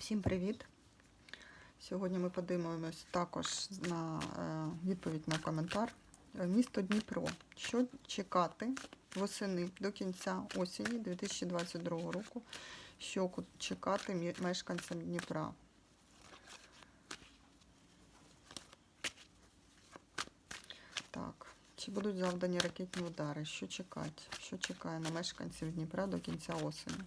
Всім привіт! Сьогодні ми подивимось також на е, відповідь на коментар. Е, Місто Дніпро. Що чекати восени до кінця осені 2022 року? Що чекати мешканцям Дніпра? Так, чи будуть завдані ракетні удари? Що чекати? Що чекає на мешканців Дніпра до кінця осені?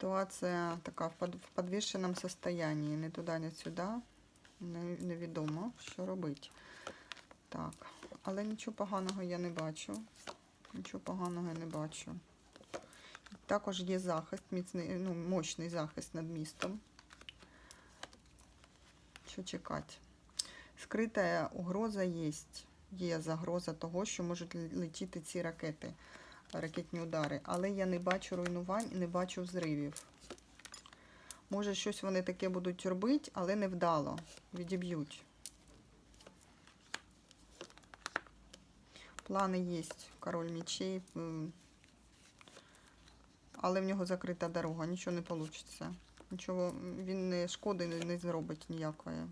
Ситуація така в подвішеному состоянии. Не туди, не сюди. Невідомо, що робити. Так, але нічого поганого я не бачу. Нічого поганого я не бачу. Також є захист, міцний, ну, мощний захист над містом. Що чекати? Скрита угроза є. Є загроза того, що можуть летіти ці ракети ракетні удари, але я не бачу руйнувань не бачу взривів. Може, щось вони таке будуть робити, але невдало. Відіб'ють. Плани є. Король мечей. м, Але в нього закрита дорога, нічого не вийде. Нічого, він не шкоди не, зробить ніякої.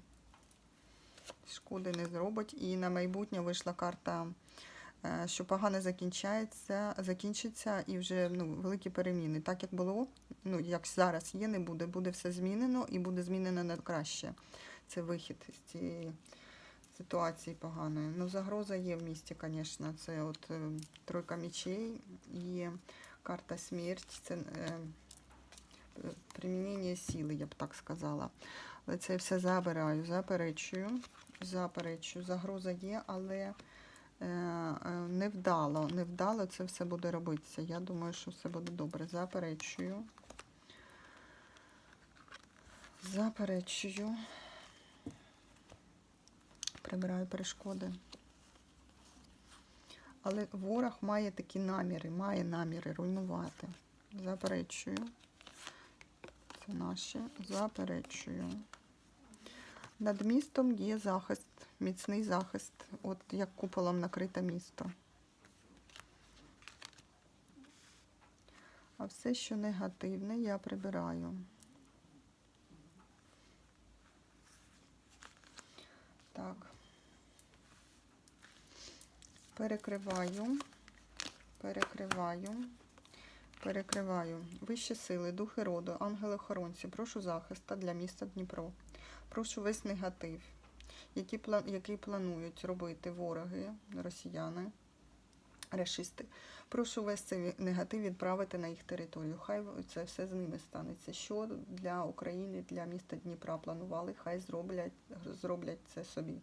Шкоди не зробить. І на майбутнє вийшла карта що погано закінчається, закінчиться і вже ну, великі переміни. Так як було, ну як зараз є, не буде. Буде все змінено і буде змінено на краще. Це вихід з цієї ситуації поганої. Ну, загроза є в місті, звісно. Це от е, тройка мечей і карта смерть. Це е, примінення сили, я б так сказала. Але це все забираю, заперечую, заперечую. Загроза є, але е, е, невдало, невдало це все буде робитися. Я думаю, що все буде добре. Заперечую. Заперечую. Прибираю перешкоди. Але ворог має такі наміри, має наміри руйнувати. Заперечую. Це наші. Заперечую. Над містом є захист, міцний захист, от як куполом накрите місто. А все, що негативне, я прибираю. Так. Перекриваю, перекриваю, перекриваю. Вищі сили, духи роду, ангели-охоронці, прошу захиста для міста Дніпро. Прошу весь негатив, пла- який планують робити вороги, росіяни, рашисти. Прошу весь цей негатив відправити на їх територію. Хай це все з ними станеться. Що для України, для міста Дніпра планували, хай зроблять, зроблять це собі.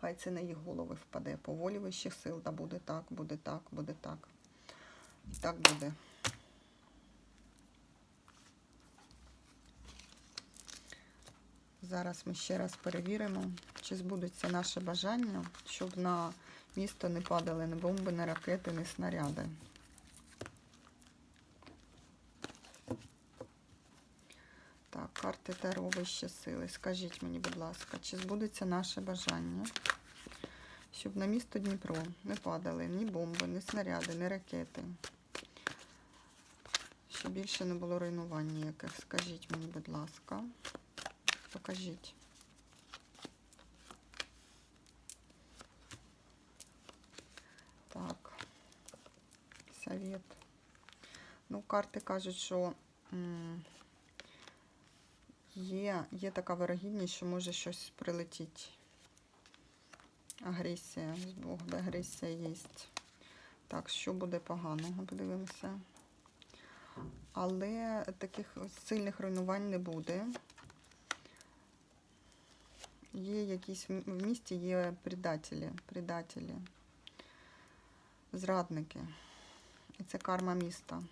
Хай це на їх голови впаде. По волі вищих сил, та буде так, буде так, буде так. І так буде. Зараз ми ще раз перевіримо, чи збудеться наше бажання, щоб на місто не падали ні бомби, ні ракети, ні снаряди. Так, карти Таро вищі сили. Скажіть мені, будь ласка, чи збудеться наше бажання, щоб на місто Дніпро не падали ні бомби, ні снаряди, ні ракети. Щоб більше не було руйнувань ніяких. Скажіть мені, будь ласка. Покажіть. Так. Совет. Ну, карти кажуть, що є, є така вирогідність, що може щось прилетіти. Агресія. З Бога агресія є. Так, що буде поганого, подивимося. Але таких сильних руйнувань не буде. Є якісь в місті є предателі, предателі, зрадники. І це карма міста.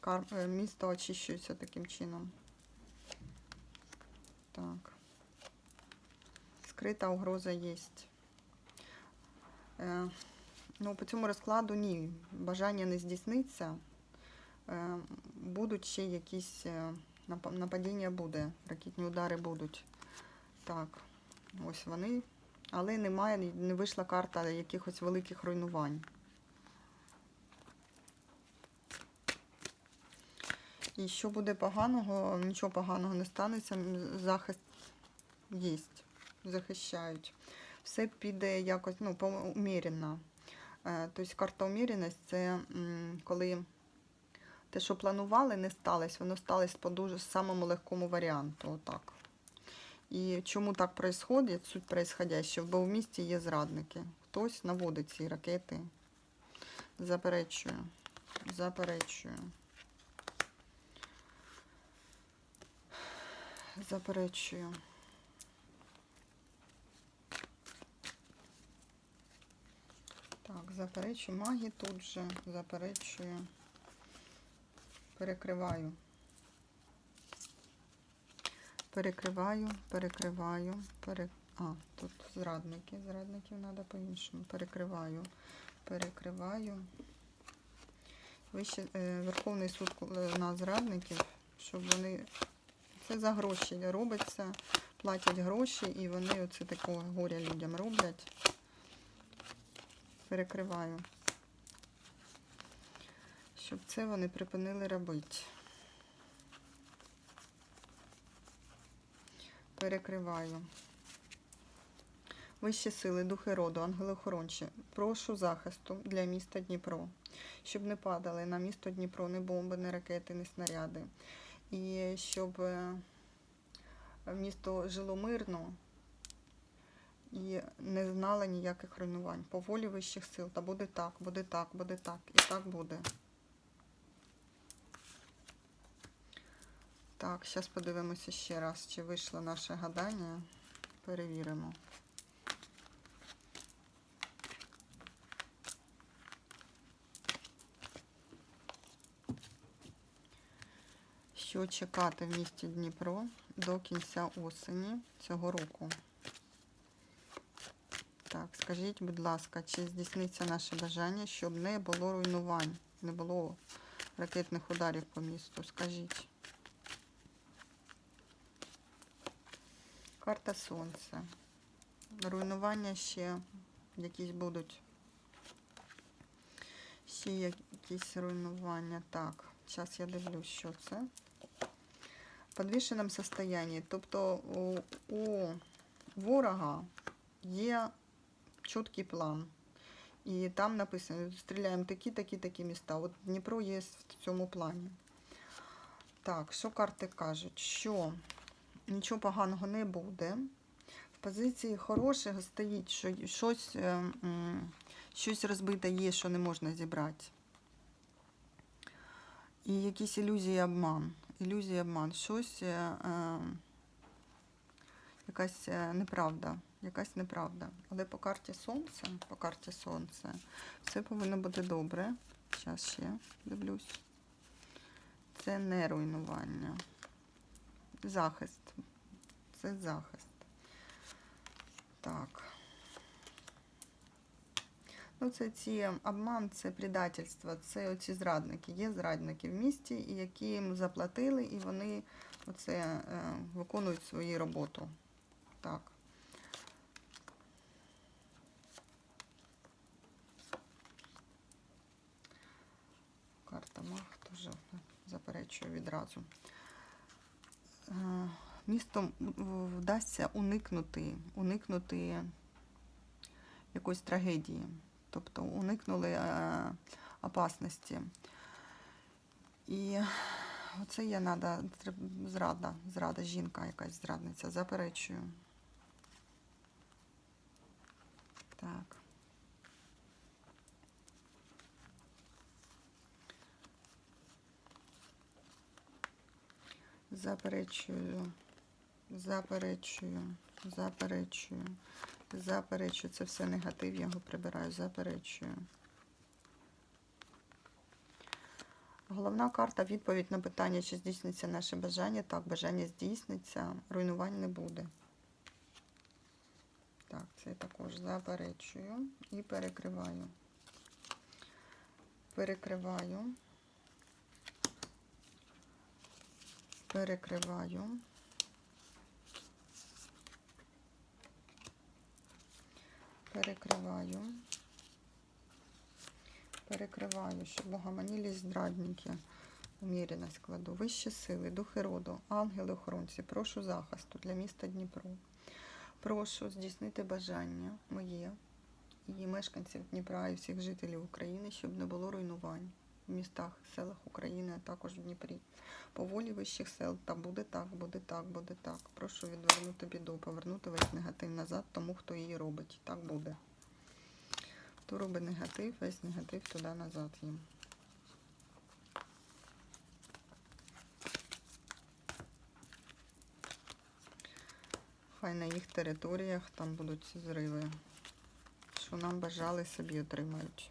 Кар... е, Місто очищується таким чином. Так. Скрита угроза є. Е, ну, по цьому розкладу ні. Бажання не здійсниться. Е, будуть ще якісь е, нападіння буде, ракетні удари будуть. Так, ось вони. Але немає, не вийшла карта якихось великих руйнувань. І що буде поганого, нічого поганого не станеться, захист єсть, захищають. Все піде якось ну, умірено. Е, тобто карта уміреність це коли те, що планували, не сталося, воно сталося по дуже самому легкому варіанту. Отак. І чому так відбувається, суть происходящего, бо в місті є зрадники. Хтось наводить ці ракети. Заперечую. Заперечую. Заперечую. Так, заперечую. Магі тут же. Заперечую. Перекриваю. Перекриваю, перекриваю, пере... А, тут зрадники. Зрадників треба по-іншому. Перекриваю, перекриваю. Вище, е, Верховний суд на зрадників, щоб вони. Це за гроші робиться, платять гроші і вони оце такого горя людям роблять. Перекриваю. Щоб це вони припинили робити. Перекриваю. Вищі сили, духи роду, ангели-охоронці, прошу захисту для міста Дніпро, щоб не падали на місто Дніпро ні бомби, ні ракети, ні снаряди. І щоб е, місто жило мирно і не знало ніяких руйнувань. По волі вищих сил. Та буде так, буде так, буде так. І так буде. Так, зараз подивимося ще раз, чи вийшло наше гадання. Перевіримо. Що чекати в місті Дніпро до кінця осені цього року? Так, скажіть, будь ласка, чи здійсниться наше бажання, щоб не було руйнувань, не було ракетних ударів по місту? Скажіть. Карта Сонця. Руйнування ще якісь будуть. Ще якісь руйнування. Так, зараз я дивлюсь, що це. В підвішеному состоянні. Тобто у, у ворога є чіткий план. І там написано, стріляємо такі, такі, такі міста. От Дніпро є в цьому плані. Так, що карти кажуть? Що нічого поганого не буде. В позиції хорошого стоїть, що щось, е, щось розбите є, що не можна зібрати. І якісь ілюзії обман. Ілюзії обман. Щось, е, е, якась неправда. Якась неправда. Але по карті сонця, по карті сонця, все повинно бути добре. Зараз ще дивлюсь. Це не руйнування. Захист. Це захист. Так. Ну, це ці обман, це предательство, це оці зрадники. Є зрадники в місті, які їм заплатили, і вони оце е, виконують свою роботу. Так. Карта Мах теж заперечую відразу. Містом вдасться уникнути, уникнути якоїсь трагедії. Тобто уникнули е, опасності. І оце є надо, зрада, зрада, жінка якась зрадниця, заперечую. Так. Заперечую, заперечую, заперечую, заперечую. Це все негатив, я його прибираю, заперечую. Головна карта відповідь на питання, чи здійсниться наше бажання. Так, бажання здійсниться, руйнувань не буде. Так, це я також заперечую і перекриваю. Перекриваю. Перекриваю. Перекриваю. Перекриваю, щоб богоманілі здрадники умірено складу. Вищі сили, духи роду, ангели охоронці, прошу захисту для міста Дніпро. Прошу здійснити бажання моє і мешканців Дніпра і всіх жителів України, щоб не було руйнувань містах, селах України, а також в Дніпрі. По волі вищих сил, та буде так, буде так, буде так. Прошу відвернути біду, повернути весь негатив назад тому, хто її робить. Так буде. Хто робить негатив, весь негатив туди назад їм. Хай на їх територіях там будуть ці зриви. Що нам бажали собі отримають.